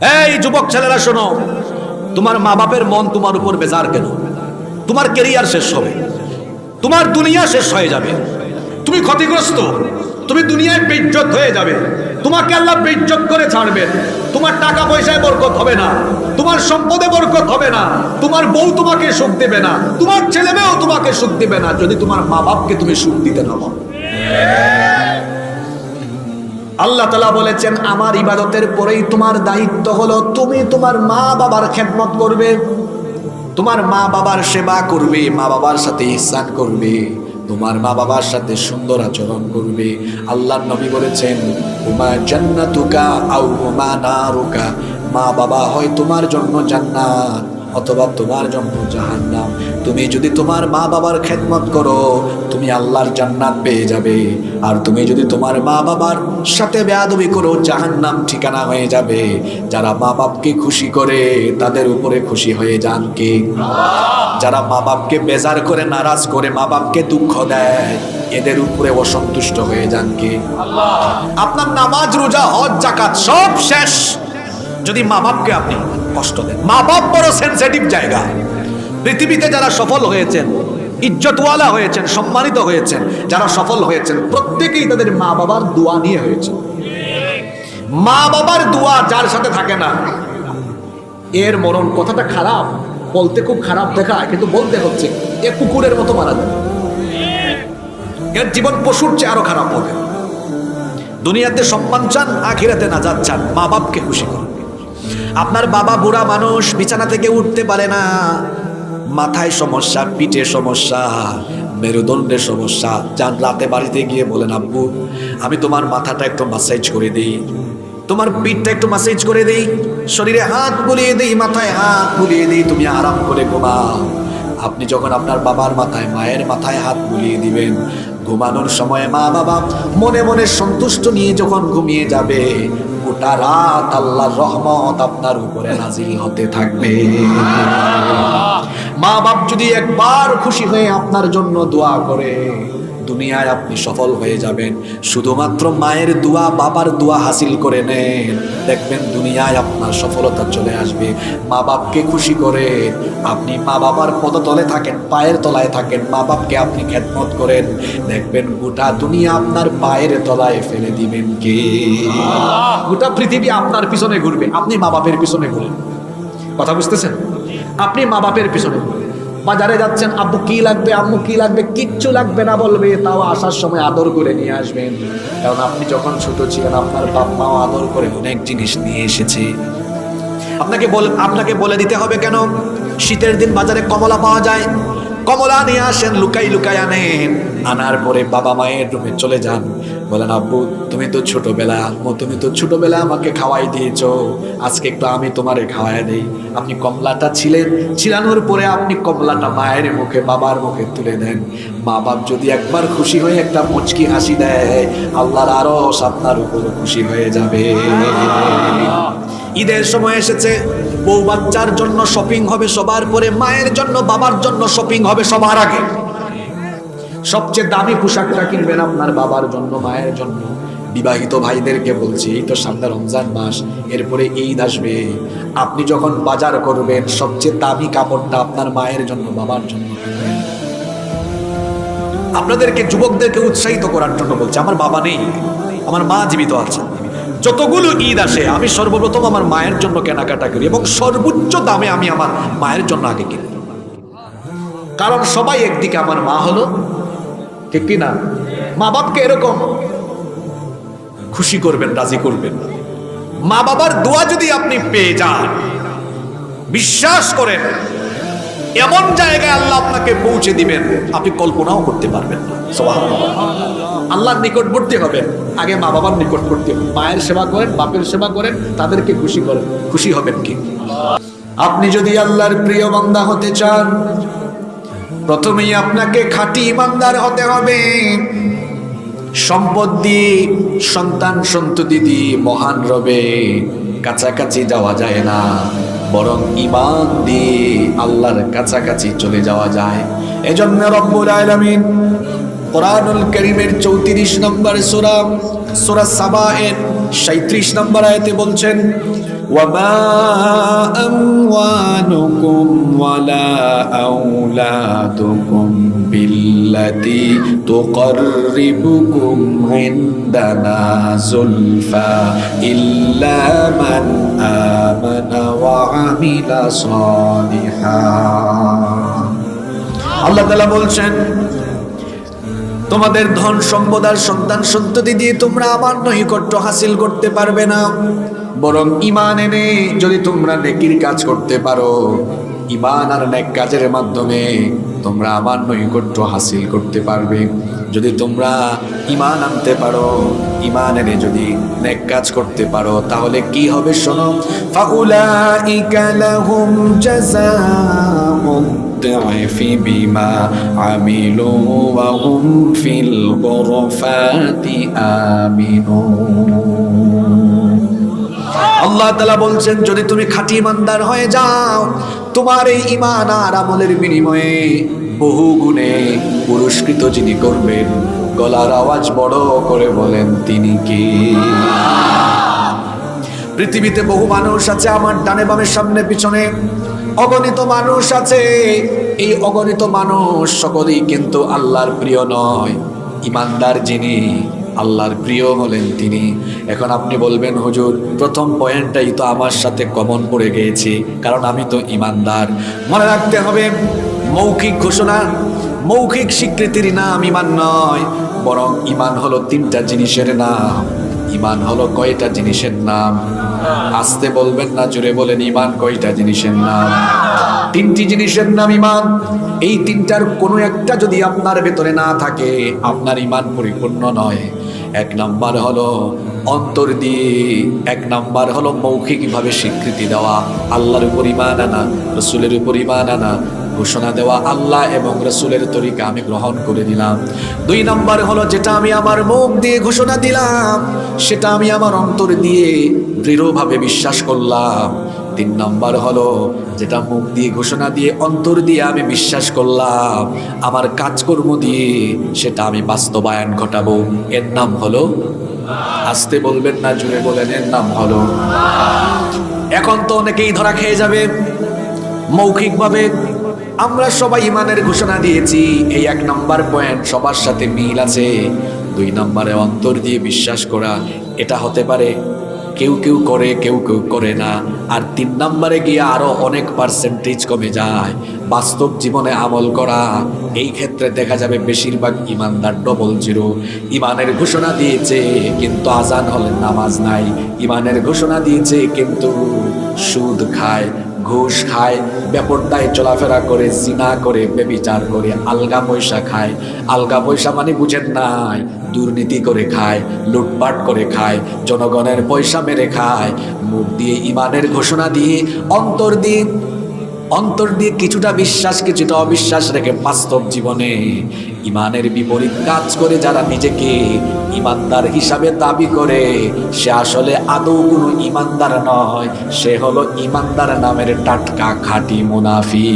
এই যুবক ছেলেরা শোনো, তোমার মা বাপের মন তোমার উপর বেজার কেন? তোমার কেরিয়ার শেষ হবে, তোমার দুনিয়া শেষ হয়ে যাবে। তুমি ক্ষতিগ্রস্ত, তুমি দুনিয়ায় বেইজ্জত হয়ে যাবে। তোমাকে আল্লাহ বেইজ্জত করে ছাড়বেন। তোমার টাকা পয়সায় বরকত হবে না, তোমার সম্পদে বরকত হবে না, তোমার বউ তোমাকে সুখ দেবে না, তোমার ছেলে মেয়েও তোমাকে সুখ দেবে না। যদি তোমার মা বাপকে তুমি সুখ দিতে না আল্লাহ তালা বলেছেন, আমার ইবাদতের পরেই তোমার দায়িত্ব হলো তুমি তোমার মা বাবার খেদমত করবে। তোমার মা বাবার সেবা করবে মা বাবার সাথে ইহসান করবে, তোমার মা বাবার সাথে সুন্দর আচরণ করবে। আল্লাহ নবী বলেছেন, উমা জান্নাতুকা আউ উমা নারুকা। মা বাবা হয় তোমার জন্য জান্নাত। অথবা তোমার জন্য জাহান্নাম। তুমি যদি তোমার মা বাবার খেদমত করো, তুমি আল্লাহর জান্নাত পেয়ে যাবে। আর তুমি যদি তোমার মা বাবার সাথে বেয়াদবি করো, জাহান্নাম ঠিকানা হয়ে যাবে। যারা মা বাপকে খুশি করে, তাদের উপরে খুশি হয়ে যান কে? যারা মা বাপকে বেজার করে, নারাজ করে মা বাপকে দুঃখ দেয়, এদের উপরে অসন্তুষ্ট হয়ে যান কে? আপনার নামাজ, রোজা, হজ জাকাত সব শেষ। যদি মা বাপকে আপনি কষ্ট দেন। মা বাপ বড় সেন্সিটিভ জায়গা। পৃথিবীতে যারা সফল হয়েছেন, ইজ্জতওয়ালা হয়েছেন, সম্মানিত হয়েছেন, যারা সফল হয়েছেন, প্রত্যেকেই তাদের মা বাবার দোয়া নিয়ে হয়েছে। মা বাবার দোয়া যার সাথে থাকে না, এর মরণ কথাটা খারাপ, বলতে খুব খারাপ দেখায়, কিন্তু বলতে হচ্ছে, এ কুকুরের মতো মারা যায়। এর জীবন পশুর চেয়ে আরও খারাপ হবে। দুনিয়াতে সম্মান চান, আখিরাতে নাজাত চান, মা বাপকে খুশি করুন। আপনার বাবা বুড়া মানুষ বিছানা থেকে উঠতে পারে না। মাথায় সমস্যা, পিঠে সমস্যা মেরুদণ্ডের সমস্যা। যান, রাতে বাড়িতে গিয়ে বলেন, আব্বু, আমি তোমার মাথাটা একটু মাসাজ করে দিই। তোমার পিঠটা একটু মাসাজ করে দিই। শরীরে হাত বুলিয়ে দিই, মাথায় হাত বুলিয়ে দিই, তুমি আরাম করে ঘুমাও। আপনি যখন আপনার বাবার মাথায়, মায়ের মাথায় হাত বুলিয়ে দিবেন, ঘুমানোর সময় মা বাবা মনে মনে সন্তুষ্ট নিয়ে যখন ঘুমিয়ে যাবে গোটা রাত আল্লাহর রহমত আপনার উপরে নাজিল হতে থাকবে। মা বাপ যদি একবার খুশি হয়ে আপনার জন্য দোয়া করে দুনিয়ায় আপনি সফল হয়ে যাবেন। শুধুমাত্র মায়ের দোয়া, বাবার দোয়া হাসিল করে নেন। দেখবেন দুনিয়ায় আপনার সফলতা চলে আসবে। মা বাপকে খুশি করে আপনি মা বাবার পদতলে থাকেন, পায়ের তলায় থাকেন, মা বাপকে আপনি খেদমত করেন। দেখবেন গোটা দুনিয়া আপনার পায়ের তলায় ফেলে দিবেন কে? গোটা পৃথিবী আপনার পিছনে ঘুরবে। আপনি মা বাপের পিছনে ঘুরবেন কথা বুঝতেছেন? আপনি মা বাপের পিছনে ঘুরবেন। বাজারে যাচ্ছেন, আব্বু, কি লাগবে? আম্মু, কি লাগবে? কিচ্ছু লাগবে না বলবে। তাও আসার সময় আদর করে নিয়ে আসবেন। কারণ আপনি যখন ছোট ছিলেন, আপনার বাপ মাও আদর করে অনেক জিনিস নিয়ে এসেছে। আপনাকে বল আপনাকে বলে দিতে হবে কেন? শীতের দিন বাজারে কমলা পাওয়া যায়। কমলা নিয়ে আসেন, লুকাই লুকাই আনেন। আনার পরে বাবা মায়ের রুমে চলে যান। বলেন, আব্বু, তুমি তো ছোটবেলা, আম্মু, তুমি তো ছোটবেলা আমাকে খাওয়াই দিয়েছ। আজকে একটু আমি তোমারে খাওয়াই দেই। আপনি কমলাটা ছিলেন। ছিলানোর পরে আপনি কমলাটা মায়ের মুখে, বাবার মুখে তুলে দেন। মা বাপ যদি একবার খুশি হয়ে একটা মুচকি হাসি দেয়, আল্লাহর আরও আপনার উপর খুশি হয়ে যাবে। ঈদের সময় এসেছে বউ বাচ্চার জন্য শপিং হবে সবার পরে, মায়ের জন্য বাবার জন্য শপিং হবে সবার আগে। সবচেয়ে দামি পোশাকটা কিনবেন আপনার বাবার জন্য, মায়ের জন্য। বিবাহিত ভাইদেরকে বলছি, এই তো সামনে রমজান মাস, এরপরে ঈদ আসবে। আপনি যখন বাজার করবেন, সবচেয়ে দামি কাপড়টা আপনার মায়ের জন্য, বাবার জন্য আপনাদেরকে, যুবকদেরকে উৎসাহিত করার জন্য বলছি, আমার বাবা নেই, আমার মা জীবিত আছে যতগুলো ঈদ আসে, আমি সর্বপ্রথম আমার মায়ের জন্য কেনাকাটা করি এবং সর্বোচ্চ দামে আমি আমার মায়ের জন্য আগে কিনি। কারণ সবাই একদিকে আমার মা হলো, ঠিক কি না মা বাপকে এরকম খুশি করবেন, রাজি করবেন। মা বাবার দোয়া যদি আপনি পেয়ে যান, বিশ্বাস করেন এমন জায়গায় আল্লাহ আপনাকে পৌঁছে দিবেন, আপনি কল্পনাও করতে পারবেন আল্লাহর নিকটবর্তী হবেন, আগে মা বাবার নিকটবর্তী হবেন, মায়ের সেবা করেন, বাপের সেবা করেন, তাদেরকে খুশি করেন। খুশি হবেন কি? আপনি যদি আল্লাহর প্রিয় বান্দা হতে চান, প্রথমেই আপনাকে খাঁটি ইমানদার হতে হবে। সম্পদ দিয়ে, সন্তান সন্ততি দিয়ে মহান রবে, কাছাকাছি যাওয়া যায় না। বরং ইমান দিয়ে আল্লাহর কাছাকাছি চলে যাওয়া যায় এজন্য রব্বুল আলামিন কোরআনুল করিমের চৌত্রিশ নম্বর সুরা সুরা সাবা এর সাঁত্রিশ নম্বর আয়তে বলছেন وما أموالكم ولا أولادكم بالتي تقربكم عندنا زلفى إلا من آمن وعمل صالحا আল্লাহ তালা বলছেন তোমাদের ধন সম্পদ আর সন্তান সন্ততি দিয়ে তোমরা আমার নৈকট্য হাসিল করতে পারবে না বরং ইমান এনে যদি তোমরা নেকির কাজ করতে পারো ইমান আর নেক কাজের মাধ্যমে তোমরা আমার নৈকট্য হাসিল করতে পারবে যদি তোমরা ইমান আনতে পারো ইমান এনে যদি নেক কাজ করতে পারো তাহলে কি হবে শোনো ফাউলাইকা লাহুম জাযাউদ الضعف بما عملوا وهم في الغرفات آمنون আল্লাহ তালা বলছেন, যদি তুমি খাঁটি ইমানদার হয়ে যাও, তোমার এই ইমান আর আমলের বিনিময়ে বহু গুণে পুরস্কৃত যিনি করবেন, গলার আওয়াজ বড় করে বলেন, তিনি কি? পৃথিবীতে বহু মানুষ আছে, আমার ডানে বামে সামনে পিছনে অগণিত মানুষ আছে। এই অগণিত মানুষ সকলেই কিন্তু আল্লাহর প্রিয় নয়, ইমানদার যিনি আল্লাহর প্রিয় হলেন তিনি। এখন আপনি বলবেন, হুজুর, প্রথম পয়েন্টটাই তো আমার সাথে কমন পড়ে গিয়েছে, কারণ আমি তো ইমানদার। মনে রাখতে হবে, মৌখিক ঘোষণা, মৌখিক স্বীকৃতির নাম ইমান নয়, বরং ইমান হলো তিনটা জিনিসের নাম। ইমান হলো কয়টা জিনিসের নাম? আসতে বলবেন না জুড়ে বলেন, ইমান কয়টা জিনিসের নাম? তিনটি জিনিসের নাম ইমান। এই তিনটার কোনো একটা যদি আপনার ভেতরে না থাকে, আপনার ইমান পরিপূর্ণ নয়। এক নাম্বার হলো অন্তর দিয়ে, এক নাম্বার হলো মৌখিকভাবে স্বীকৃতি দেওয়া, আল্লাহর উপর ইমান আনা, রসুলের উপর ইমান আনা, ঘোষণা দেওয়া আল্লাহ এবং রসুলের তরিকা আমি গ্রহণ করে দিলাম দুই নাম্বার হলো যেটা আমি আমার মুখ দিয়ে ঘোষণা দিলাম, সেটা আমি আমার অন্তর দিয়ে দৃঢ়ভাবে বিশ্বাস করলাম। তিন নম্বর হলো, যেটা মুখ দিয়ে ঘোষণা দিয়ে, অন্তর দিয়ে আমি বিশ্বাস করলাম, আমার কাজকর্ম দিয়ে সেটা আমি বাস্তবায়ন ঘটাবো। এর নাম হলো, আসতে বলবেন না জুড়ে বলেন, এর নাম হলো, এখন তো অনেকেই ধরা খেয়ে যাবে। মৌখিকভাবে আমরা সবাই ইমানের ঘোষণা দিয়েছি, এই এক নাম্বার পয়েন্ট সবার সাথে মিল আছে। দুই নম্বরে অন্তর দিয়ে বিশ্বাস করা, এটা হতে পারে কেউ কেউ করে, কেউ কেউ করে না। আর তিন নম্বরে গিয়ে আরও অনেক পার্সেন্টেজ কমে যায়। বাস্তব জীবনে আমল করা, এই ক্ষেত্রে দেখা যাবে বেশিরভাগ ইমানদার ডবল জিরো ইমানের ঘোষণা দিয়েছে, কিন্তু আজান হলে নামাজ নাই। ইমানের ঘোষণা দিয়েছে, কিন্তু সুদ খায়। ঘুষ খায়, বেপরদায় চলাফেরা করে, জিনা করে, বেবিচার করে, আলগা পয়সা খায়। আলগা পয়সা মানে বুঝেন নাই, দুর্নীতি করে খায়, লুটপাট করে খায়, জনগণের পয়সা মেরে খায়। মুখ দিয়ে ইমানের ঘোষণা দিয়ে, অন্তর দিয়ে অন্তর দিয়ে কিছুটা বিশ্বাস, কিছুটা অবিশ্বাস রেখে বাস্তব জীবনে ইমানের বিপরীত কাজ করে যারা নিজেকে ইমানদার হিসাবে দাবি করে, সে আসলে আদৌ কোনো ইমানদার নয়। সে হলো ইমানদার নামের টাটকা খাঁটি মুনাফি